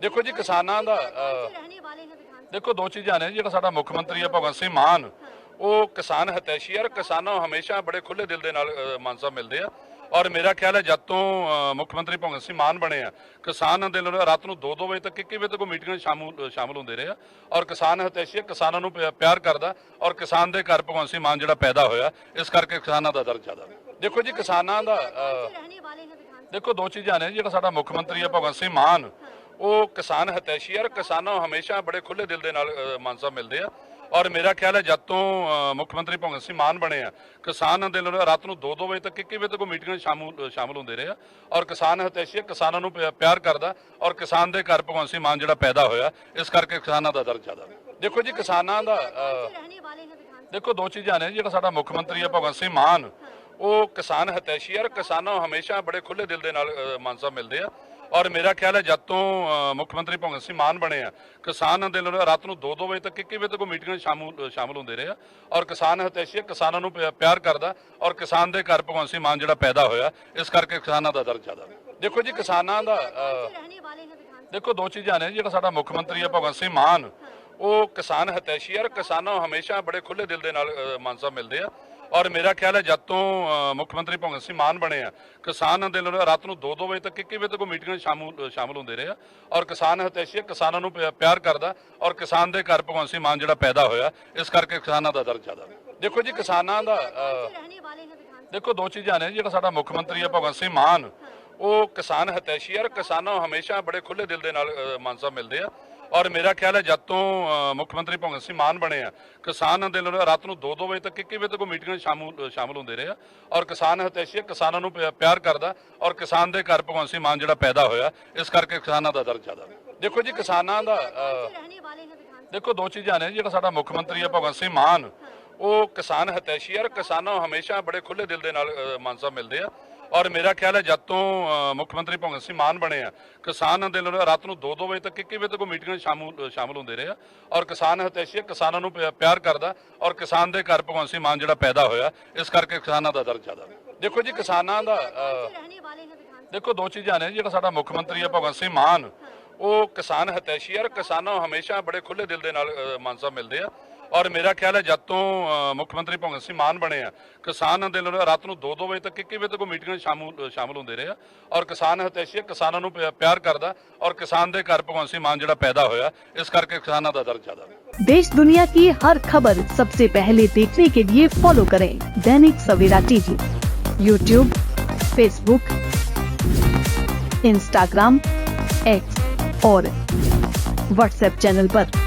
ਦੇਖੋ ਜੀ ਕਿਸਾਨਾਂ ਦਾ ਦੇਖੋ ਦੋ ਚੀਜ਼ਾਂ ਨੇ ਜਿਹੜਾ ਸਾਡਾ ਮੁੱਖ ਮੰਤਰੀ ਆ ਭਗਵੰਤ ਸਿੰਘ ਮਾਨ ਉਹ ਕਿਸਾਨ ਹਤੈਸ਼ੀ ਆ ਕਿਸਾਨਾਂ ਨੂੰ ਹਮੇਸ਼ਾ ਬੜੇ ਖੁੱਲੇ ਦਿਲ ਦੇ ਨਾਲ ਮਾਨ ਮਿਲਦੇ ਆ। ਔਰ ਮੇਰਾ ਖਿਆਲ ਹੈ ਜਦ ਤੋਂ ਮੁੱਖ ਮੰਤਰੀ ਭਗਵੰਤ ਸਿੰਘ ਮਾਨ ਬਣੇ ਆ ਕਿਸਾਨ ਦੇ ਨਾਲ ਰਾਤ ਨੂੰ 2-2 ਵਜੇ ਤੱਕ 1 ਵਜੇ ਤੱਕ ਮੀਟਿੰਗਾਂ ਸ਼ਾਮਲ ਸ਼ਾਮਲ ਹੁੰਦੇ ਰਹੇ ਆ। ਔਰ ਕਿਸਾਨ ਹਤੈਸ਼ੀ ਹੈ ਕਿਸਾਨਾਂ ਨੂੰ ਪਿਆਰ ਕਰਦਾ ਔਰ ਕਿਸਾਨ ਦੇ ਘਰ ਭਗਵੰਤ ਸਿੰਘ ਮਾਨ ਜਿਹੜਾ ਪੈਦਾ ਹੋਇਆ ਇਸ ਕਰਕੇ ਕਿਸਾਨਾਂ ਦਾ ਦਰਦ ਜ਼ਿਆਦਾ। ਦੇਖੋ ਜੀ ਕਿਸਾਨਾਂ ਦਾ ਦੇਖੋ ਦੋ ਚੀਜ਼ਾਂ ਨੇ ਜਿਹੜਾ ਸਾਡਾ ਮੁੱਖ ਮੰਤਰੀ ਹੈ ਭਗਵੰਤ ਸਿੰਘ ਮਾਨ ਉਹ ਕਿਸਾਨ ਹਤੈਸ਼ੀ ਔਰ ਕਿਸਾਨਾਂ ਹਮੇਸ਼ਾ ਬੜੇ ਖੁੱਲੇ ਦਿਲ ਦੇ ਨਾਲ ਮਾਨਸਾ ਮਿਲਦੇ ਆ। ਔਰ ਮੇਰਾ ਖਿਆਲ ਹੈ ਜਦ ਤੋਂ ਮੁੱਖ ਮੰਤਰੀ ਭਗਵੰਤ ਸਿੰਘ ਮਾਨ ਬਣੇ ਆ, ਕਿਸਾਨ ਦੇ ਨਾਲ ਰਾਤ ਨੂੰ 2-2 ਵਜੇ ਤੱਕ 1 ਵਜੇ ਤੱਕ ਮੀਟਿੰਗਾਂ ਸ਼ਾਮਲ ਸ਼ਾਮਲ ਹੁੰਦੇ ਰਹੇ ਆ। ਔਰ ਕਿਸਾਨ ਹਤੈਸ਼ੀ ਕਿਸਾਨਾਂ ਨੂੰ ਪਿਆਰ ਕਰਦਾ, ਔਰ ਕਿਸਾਨ ਦੇ ਘਰ ਭਗਵੰਤ ਸਿੰਘ ਮਾਨ ਜਿਹੜਾ ਪੈਦਾ ਹੋਇਆ, ਇਸ ਕਰਕੇ ਕਿਸਾਨਾਂ ਦਾ ਦਰਦ ਜ਼ਿਆਦਾ। ਦੇਖੋ ਜੀ, ਕਿਸਾਨਾਂ ਦਾ ਦੇਖੋ ਦੋ ਚੀਜ਼ਾਂ ਨੇ ਜਿਹੜਾ ਸਾਡਾ ਮੁੱਖ ਮੰਤਰੀ ਆ ਭਗਵੰਤ ਸਿੰਘ ਮਾਨ। ਉਹ ਕਿਸਾਨ ਹਤੈਸ਼ੀ ਆ ਕਿਸਾਨਾਂ ਨੂੰ ਹਮੇਸ਼ਾ ਬੜੇ ਖੁੱਲੇ ਦਿਲ ਦੇ ਨਾਲ ਮਾਨਸਾ ਮਿਲਦੇ ਆ। ਔਰ ਮੇਰਾ ਖਿਆਲ ਹੈ ਜਦ ਤੋਂ ਮੁੱਖ ਮੰਤਰੀ ਭਗਵੰਤ ਸਿੰਘ ਮਾਨ ਬਣੇ ਆ, ਕਿਸਾਨ ਅੰਦੋਲਨ ਰਾਤ ਨੂੰ 2-2 ਵਜੇ ਤੱਕ ਕਿੱਕੇ ਵਜੇ ਤੱਕ ਮੀਟਿੰਗਾਂ ਸ਼ਾਮਲ ਸ਼ਾਮਲ ਹੁੰਦੇ ਰਹੇ ਆ। ਔਰ ਕਿਸਾਨ ਹਤੈਸ਼ੀ ਕਿਸਾਨਾਂ ਨੂੰ ਪਿਆਰ ਕਰਦਾ, ਔਰ ਕਿਸਾਨ ਦੇ ਘਰ ਭਗਵੰਤ ਸਿੰਘ ਮਾਨ ਜਿਹੜਾ ਪੈਦਾ ਹੋਇਆ, ਇਸ ਕਰਕੇ ਕਿਸਾਨਾਂ ਦਾ ਦਰਦ ਜ਼ਿਆਦਾ ਦੇਖੋ ਜੀ, ਕਿਸਾਨਾਂ ਦਾ ਦੇਖੋ ਦੋ ਚੀਜ਼ਾਂ ਨੇ ਜਿਹੜਾ ਸਾਡਾ ਮੁੱਖ ਮੰਤਰੀ ਆ ਭਗਵੰਤ ਸਿੰਘ ਮਾਨ, ਉਹ ਕਿਸਾਨ ਹਤੈਸ਼ੀ ਔਰ ਕਿਸਾਨਾਂ ਨੂੰ ਹਮੇਸ਼ਾ ਬੜੇ ਖੁੱਲੇ ਦਿਲ ਦੇ ਨਾਲ ਮਾਨਸਾ ਮਿਲਦੇ ਆ। ਔਰ ਮੇਰਾ ਖਿਆਲ ਹੈ ਜਦ ਤੋਂ ਮੁੱਖ ਮੰਤਰੀ ਭਗਵੰਤ ਸਿੰਘ ਮਾਨ ਬਣੇ ਆ, ਕਿਸਾਨ ਅੰਦੋਲਨ ਰਾਤ ਨੂੰ 2-2 ਵਜੇ ਤੱਕ ਕਿੱਕੇ ਵਜੇ ਤੱਕ ਮੀਟਿੰਗਾਂ ਸ਼ਾਮਲ ਸ਼ਾਮਲ ਹੁੰਦੇ ਰਹੇ ਆ। ਔਰ ਕਿਸਾਨ ਹਤੈਸ਼ੀ ਕਿਸਾਨਾਂ ਨੂੰ ਪਿਆਰ ਕਰਦਾ, ਔਰ ਕਿਸਾਨ ਦੇ ਘਰ ਭਗਵੰਤ ਸਿੰਘ ਮਾਨ ਜਿਹੜਾ ਪੈਦਾ ਹੋਇਆ, ਇਸ ਕਰਕੇ ਕਿਸਾਨਾਂ ਦਾ ਦਰਦ ਜ਼ਿਆਦਾ ਦੇਖੋ ਜੀ, ਕਿਸਾਨਾਂ ਦਾ ਦੇਖੋ ਦੋ ਚੀਜ਼ਾਂ ਨੇ ਜਿਹੜਾ ਸਾਡਾ ਮੁੱਖ ਮੰਤਰੀ ਆ ਭਗਵੰਤ ਸਿੰਘ ਮਾਨ, ਉਹ ਕਿਸਾਨ ਹਤੈਸ਼ੀ ਔਰ ਕਿਸਾਨਾਂ ਨੂੰ ਹਮੇਸ਼ਾ ਬੜੇ ਖੁੱਲੇ ਦਿਲ ਦੇ ਨਾਲ ਮਾਨਸਾ ਮਿਲਦੇ ਆ। ਔਰ ਮੇਰਾ ਖਿਆਲ ਹੈ ਜਦ ਤੋਂ ਮੁੱਖ ਮੰਤਰੀ ਭਗਵੰਤ ਸਿੰਘ ਮਾਨ ਬਣੇ ਆ, ਕਿਸਾਨ ਅੰਦੋਲਨ ਰਾਤ ਨੂੰ 2-2 ਵਜੇ ਤੱਕ ਕਿੱਕੇ ਵਜੇ ਤੱਕ ਮੀਟਿੰਗਾਂ ਸ਼ਾਮਲ ਸ਼ਾਮਲ ਹੁੰਦੇ ਰਹੇ ਆ। ਔਰ ਕਿਸਾਨ ਹਤੈਸ਼ੀ ਕਿਸਾਨਾਂ ਨੂੰ ਪਿਆਰ ਕਰਦਾ, ਔਰ ਕਿਸਾਨ ਦੇ ਘਰ ਭਗਵੰਤ ਸਿੰਘ ਮਾਨ ਜਿਹੜਾ ਪੈਦਾ ਹੋਇਆ, ਇਸ ਕਰਕੇ ਕਿਸਾਨਾਂ ਦਾ ਦਰਦ ਜ਼ਿਆਦਾ ਦੇਖੋ ਜੀ, ਕਿਸਾਨਾਂ ਦਾ ਦੇਖੋ ਦੋ ਚੀਜ਼ਾਂ ਨੇ ਜਿਹੜਾ ਸਾਡਾ ਮੁੱਖ ਮੰਤਰੀ ਆ ਭਗਵੰਤ ਸਿੰਘ ਮਾਨ, ਉਹ ਕਿਸਾਨ ਹਤੈਸ਼ੀ ਔਰ ਕਿਸਾਨਾਂ ਨੂੰ ਹਮੇਸ਼ਾ ਬੜੇ ਖੁੱਲੇ ਦਿਲ ਦੇ ਨਾਲ ਮਾਨਸਾ ਮਿਲਦੇ ਆ। ਔਰ ਮੇਰਾ ਖਿਆਲ ਹੈ ਜਦ ਤੋਂ ਮੁੱਖ ਮੰਤਰੀ ਭਗਵੰਤ ਸਿੰਘ ਮਾਨ ਬਣੇ ਆ, ਕਿਸਾਨ ਅੰਦੋਲਨ ਰਾਤ ਨੂੰ 2-2 ਵਜੇ ਤੱਕ ਕਿੱਕੇ ਵਜੇ ਤੱਕ ਮੀਟਿੰਗਾਂ ਸ਼ਾਮਲ ਸ਼ਾਮਲ ਹੁੰਦੇ ਰਹੇ ਆ। ਔਰ ਕਿਸਾਨ ਹਤੈਸ਼ੀ ਕਿਸਾਨਾਂ ਨੂੰ ਪਿਆਰ ਕਰਦਾ, ਔਰ ਕਿਸਾਨ ਦੇ ਘਰ ਭਗਵੰਤ ਸਿੰਘ ਮਾਨ ਜਿਹੜਾ ਪੈਦਾ ਹੋਇਆ, ਇਸ ਕਰਕੇ ਕਿਸਾਨਾਂ ਦਾ ਦਰਦ ਜ਼ਿਆਦਾ ਦੇਖੋ ਜੀ, ਕਿਸਾਨਾਂ ਦਾ ਦੇਖੋ ਦੋ ਚੀਜ਼ਾਂ ਨੇ ਜਿਹੜਾ ਸਾਡਾ ਮੁੱਖ ਮੰਤਰੀ ਆ ਭਗਵੰਤ ਸਿੰਘ ਮਾਨ, ਉਹ ਕਿਸਾਨ ਹਤੈਸ਼ੀ ਔਰ ਕਿਸਾਨਾਂ ਨੂੰ ਹਮੇਸ਼ਾ ਬੜੇ ਖੁੱਲੇ ਦਿਲ ਦੇ ਨਾਲ ਮਾਨਸਾ ਮਿਲਦੇ ਆ। ਔਰ ਮੇਰਾ ਖਿਆਲ ਹੈ ਜਦ ਤੋਂ ਅਹ, ਮੁੱਖ ਮੰਤਰੀ ਭਗਵੰਤ ਸਿੰਘ ਮਾਨ ਬਣੇ ਆ ਕਿਸਾਨ ਅੰਦੋਲਨ ਰਾਤ ਨੂੰ 2-2 ਵਜੇ ਤੱਕ 1 ਵਜੇ ਤੱਕ ਉਹ ਮੀਟਿੰਗਾਂ 'ਚ ਸ਼ਾਮਲ ਸ਼ਾਮਲ ਹੁੰਦੇ ਰਹੇ ਆ ਔਰ ਕਿਸਾਨ ਹਤੈਸ਼ੀ ਹੈ, ਕਿਸਾਨਾਂ ਨੂੰ ਪਿਆ- ਪਿਆਰ ਕਰਦਾ ਔਰ ਕਿਸਾਨ ਦੇ ਘਰ ਭਗਵੰਤ ਸਿੰਘ ਮਾਨ ਜਿਹੜਾ ਪੈਦਾ ਹੋਇਆ ਇਸ ਕਰਕੇ ਕਿਸਾਨਾਂ ਦਾ ਦਰਦ ਜ਼ਿਆਦਾ देश दुनिया की हर खबर सबसे पहले देखने के लिए फॉलो करें Dainik Savera TV YouTube Facebook Instagram X और व्हाट्सएप चैनल पर।